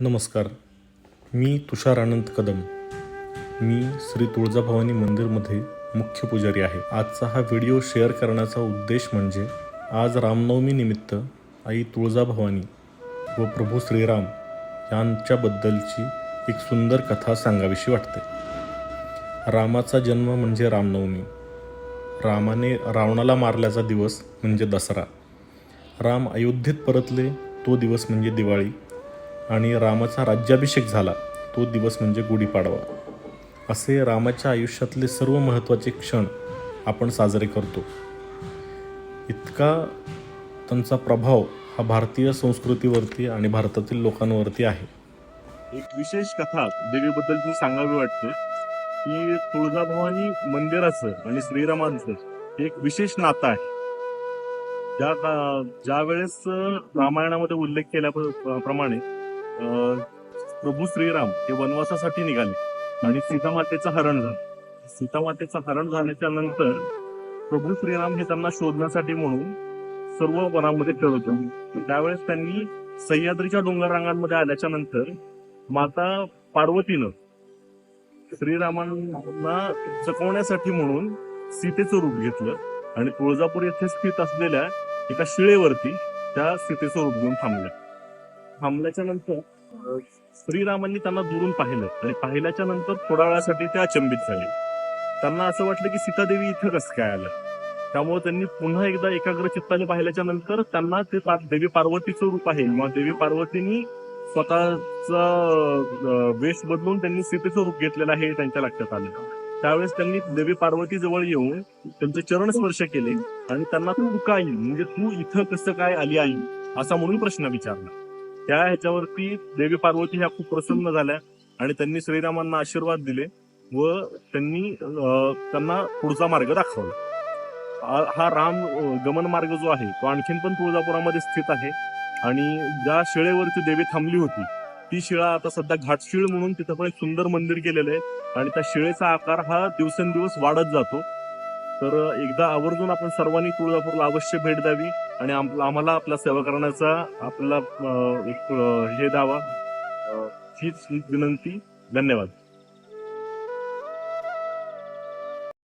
नमस्कार. मी तुषार आनंद कदम. मी श्री तुळजाभवानी मंदिरमध्ये मुख्य पुजारी आहे. आजचा हा व्हिडिओ शेअर करण्याचा उद्देश म्हणजे आज रामनवमी निमित्त आई तुळजाभवानी व प्रभू श्रीराम यांच्याबद्दलची एक सुंदर कथा सांगावीशी वाटते. रामाचा जन्म म्हणजे रामनवमी. रामाने रावणाला मारल्याचा दिवस म्हणजे दसरा. राम अयोध्येत परतले तो दिवस म्हणजे दिवाळी. आणि रामाचा राज्याभिषेक झाला तो दिवस म्हणजे गुढीपाडवा. असे रामाच्या आयुष्यातले सर्व महत्त्वाचे क्षण आपण साजरे करतो. इतका त्यांचा प्रभाव हा भारतीय संस्कृतीवरती आणि भारतातील लोकांवरती आहे. एक विशेष कथा देवीबद्दल ती सांगावी वाटते की तुळजाभवानी मंदिराचं आणि श्रीरामांचं एक विशेष नातं आहे. ज्या ज्या वेळेस रामायणामध्ये उल्लेख केल्याप्रमाणे प्रभू श्रीराम हे वनवासासाठी निघाले आणि सीतामातेचं हरण झालं. सीतामातेचं हरण झाल्याच्यानंतर प्रभू श्रीराम हे त्यांना शोधण्यासाठी म्हणून सर्व वनामध्ये फिरत त्यावेळेस त्यांनी सह्याद्रीच्या डोंगर रांगांमध्ये आल्याच्यानंतर माता पार्वतीनं श्रीरामांना जखवण्यासाठी म्हणून सीतेचं रूप घेतलं आणि तुळजापूर येथे स्थित असलेल्या एका शिळेवरती त्या सीतेचं रूप घेऊन थांबल्या. थांबल्याच्या नंतर श्रीरामांनी त्यांना दुरून पाहिलं. आणि पाहिल्याच्या नंतर थोड्या वेळासाठी ते अचंबित झाले. त्यांना असं वाटलं की सीतादेवी इथं कसं काय आलं? त्यामुळे त्यांनी पुन्हा एकदा एकाग्र चित्ताने पाहिल्याच्या नंतर त्यांना ते देवी पार्वतीचं रूप आहे. मग देवी पार्वतीनी स्वतःचा वेश बदलून त्यांनी सीतेचं रूप घेतलेलं आहे हे त्यांच्या लक्षात आलं. त्यावेळेस त्यांनी देवी पार्वती जवळ येऊन त्यांचे चरण स्पर्श केले. आणि त्यांना तू काय म्हणजे तू इथं कसं काय आली आई? असा म्हणून प्रश्न विचारला. त्या ह्याच्यावरती देवी पार्वती ह्या खूप प्रसन्न झाल्या आणि त्यांनी श्रीरामांना आशीर्वाद दिले व त्यांनी त्यांना पुढचा मार्ग दाखवला. हा राम गमन मार्ग जो आहे तो आणखीन पण तुळजापुरामध्ये स्थित आहे आणि ज्या शिळेवरती देवी थांबली होती ती शिळा आता सध्या घाटशिळ म्हणून तिथं पण एक सुंदर मंदिर केलेलं आहे आणि त्या शिळेचा आकार हा दिवसेंदिवस वाढत जातो. तर एकदा आवर्जून आपण सर्वांनी तुळजापूरला अवश्य भेट द्यावी आणि आम- आम्हाला आपला सेवा करण्याचा आपला एक हे द्यावा. हीच विनंती. धन्यवाद.